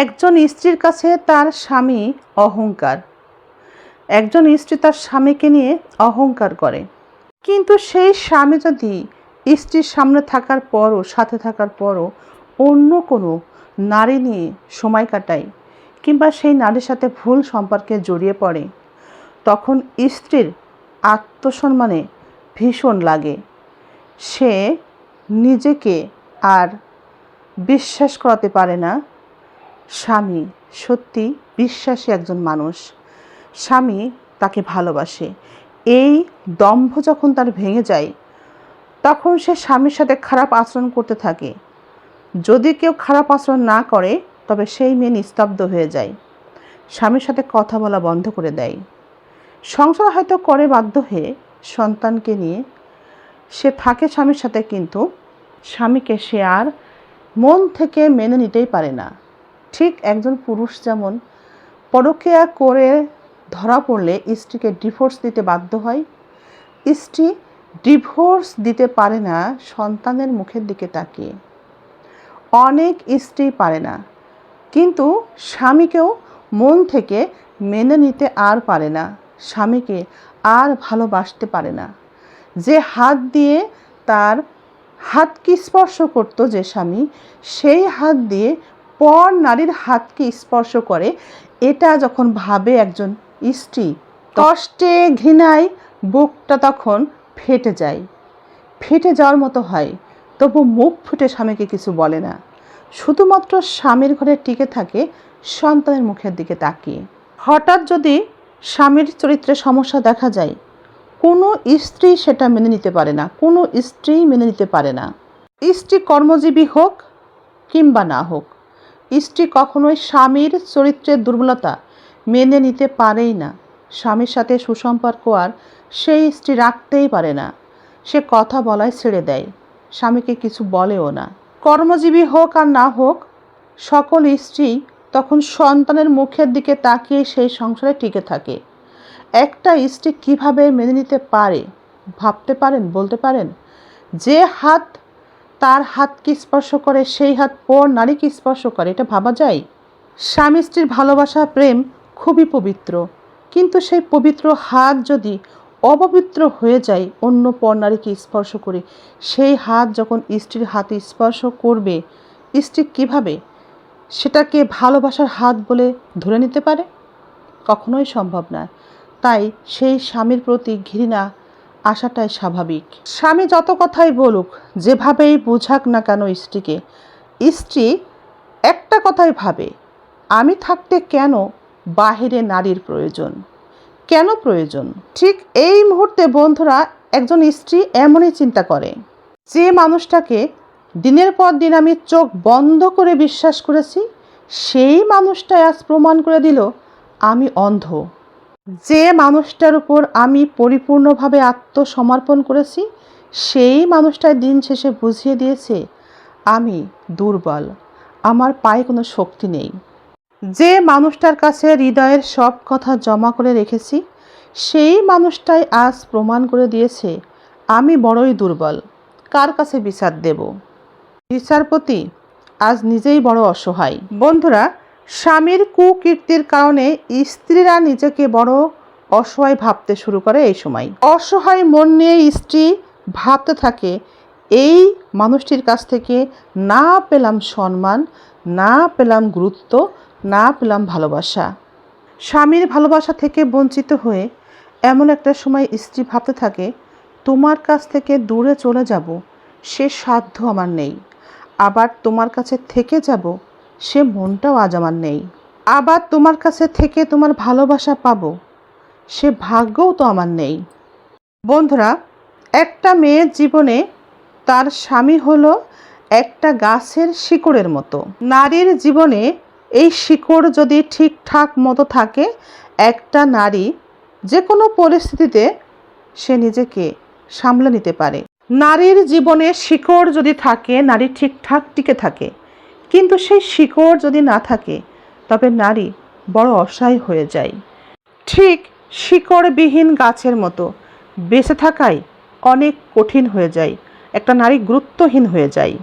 একজন স্ত্রীর কাছে তার স্বামী অহংকার। একজন স্ত্রী তার স্বামীকে নিয়ে অহংকার করে। কিন্তু সেই স্বামী যদি স্ত্রীর সামনে থাকার পরও, সাথে থাকার পরও অন্য কোনো নারী নিয়ে সময় কাটায় কিংবা সেই নারীর সাথে ভুল সম্পর্কে জড়িয়ে পড়ে, তখন স্ত্রীর আত্মসম্মানে ভীষণ লাগে। সে নিজেকে আর বিশ্বাস করাতে পারে না স্বামী সত্যি বিশ্বাসী একজন মানুষ। স্বামী তাকে ভালোবাসে। এই দম্ভ যখন তার ভেঙে যায়, তখন সে স্বামীর সাথে খারাপ আচরণ করতে থাকে। যদি কেউ খারাপ আচরণ না করে, তবে সেই মেয়ে নিস্তব্ধ হয়ে যায়। স্বামীর সাথে কথা বলা বন্ধ করে দেয়। সংসার হয়তো করে বাধ্য হয়ে সন্তানকে নিয়ে সে থাকে স্বামীর সাথে, কিন্তু স্বামীকে সে আর মন থেকে মেনে নিতেই পারে না। ঠিক একজন পুরুষ যেমন পরকীয়া করে ধরা পড়লে স্ত্রীকে ডিভোর্স দিতে বাধ্য হয়, স্ত্রী ডিভোর্স দিতে পারে না, সন্তানের মুখের দিকে তাকিয়ে। অনেক স্ত্রী পারে না, কিন্তু স্বামীকেও মন থেকে মেনে নিতে আর পারে না, স্বামীকে আর ভালোবাসতে পারে না। যে হাত দিয়ে তার হাতকে স্পর্শ করত যে স্বামী, সেই হাত দিয়ে পর নারীর হাতকে স্পর্শ করে, এটা যখন ভাবে একজন স্ত্রী, কষ্টে ঘৃণায় বুকটা তখন ফেটে যায়। ফেটে যাওয়ার মতো হয়, তবু মুখ ফুটে স্বামীকে কিছু বলে না। শুধুমাত্র স্বামীর ঘরে টিকে থাকে সন্তানের মুখের দিকে তাকিয়ে। হঠাৎ যদি স্বামীর চরিত্রে সমস্যা দেখা যায়, কোনো স্ত্রী সেটা মেনে নিতে পারে না, কোনো স্ত্রী মেনে নিতে পারে না। স্ত্রী কর্মজীবী হোক কিংবা না হোক স্ত্রী কখনোই স্বামীর চরিত্রের দুর্বলতা মেনে নিতে পারেই না। স্বামীর সাথে সুসম্পর্ক আর সেই স্ত্রী রাখতেই পারে না। সে কথা বলায় ছেড়ে দেয়। স্বামীকে কিছু বলেও না। কর্মজীবী হোক আর না হোক, সকল স্ত্রী তখন সন্তানের মুখের দিকে তাকিয়ে সেই সংসারে টিকে থাকে। একটা স্ত্রী কীভাবে মেনে নিতে পারে, ভাবতে পারেন, বলতে পারেন? যে হাত তার হাতকে স্পর্শ করে, সেই হাত পর নারীকে স্পর্শ করে, এটা ভাবা যায়? স্বামী স্ত্রীর ভালোবাসা, প্রেম খুবই পবিত্র। কিন্তু সেই পবিত্র হাত যদি অপবিত্র হয়ে যায়, অন্য পর নারীকে স্পর্শ করে, সেই হাত যখন স্ত্রীর হাতে স্পর্শ করবে, স্ত্রী কীভাবে? সেটাকে ভালোবাসার হাত বলে ধরে নিতে পারে? কখনোই সম্ভব না তাই সেই স্বামীর প্রতি ঘৃণা আসাটাই স্বাভাবিক। স্বামী যত কথাই বলুক, যেভাবেই বোঝাক না কেন স্ত্রীকে, স্ত্রী একটা কথাই ভাবে, আমি থাকতে কেন বাহিরে নারীর প্রয়োজন? কেন প্রয়োজন? ঠিক এই মুহূর্তে বন্ধুরা, একজন স্ত্রী এমনই চিন্তা করে। যে মানুষটাকে দিনের পর দিন আমি চোখ বন্ধ করে বিশ্বাস করেছি, সেই মানুষটাই আজ প্রমাণ করে দিল, আমি অন্ধ। যে মানুষটার উপর আমি পরিপূর্ণভাবে আত্মসমর্পণ করেছি, সেই মানুষটাই দিন শেষে বুঝিয়ে দিয়েছে, আমি দুর্বল, আমার পায়ে কোনো শক্তি নেই। যে মানুষটার কাছে হৃদয়ের সব কথা জমা করে রেখেছি, সেই মানুষটাই আজ প্রমাণ করে দিয়েছে, আমি বড়ই দুর্বল, কার কাছে বিচার দেব? বিচারপতি আজ নিজেই বড় অসহায়। বন্ধুরা স্বামীর কুকীর্তির কারণে স্ত্রীরা নিজেকে বড় অসহায় ভাবতে শুরু করে এই সময়। অসহায় মন নিয়ে স্ত্রী ভাবতে থাকে, এই মানুষটির কাছ থেকে না পেলাম সম্মান, না পেলাম গুরুত্ব, না পেলাম ভালোবাসা। স্বামীর ভালোবাসা থেকে বঞ্চিত হয়ে এমন একটা সময় স্ত্রী ভাবতে থাকে, তোমার কাছ থেকে দূরে চলে যাব, সে সাধ্য আমার নেই। আবার তোমার কাছে থেকে যাব সে মনটাও আজ আমার নেই। আবার তোমার কাছে থেকে তোমার ভালোবাসা পাবো। সে ভাগ্যও তো আমার নেই। বন্ধুরা, একটা মেয়ের জীবনে তার স্বামী হলো একটা গাছের শিকড়ের মতো। নারীর জীবনে এই শিকড় যদি ঠিকঠাক মতো থাকে, একটা নারী যে কোনো পরিস্থিতিতে সে নিজেকে সামলে নিতে পারে। নারীর জীবনে শিকড় যদি থাকে, নারী ঠিকঠাক টিকে থাকে কিন্তু সেই শিকড় যদি না থাকে, তবে নারী বড় অসহায় হয়ে যায়। ঠিক শিকড়বিহীন গাছের মতো বেঁচে থাকাই অনেক কঠিন হয়ে যায়, একটা নারী গুরুত্বহীন হয়ে যায়।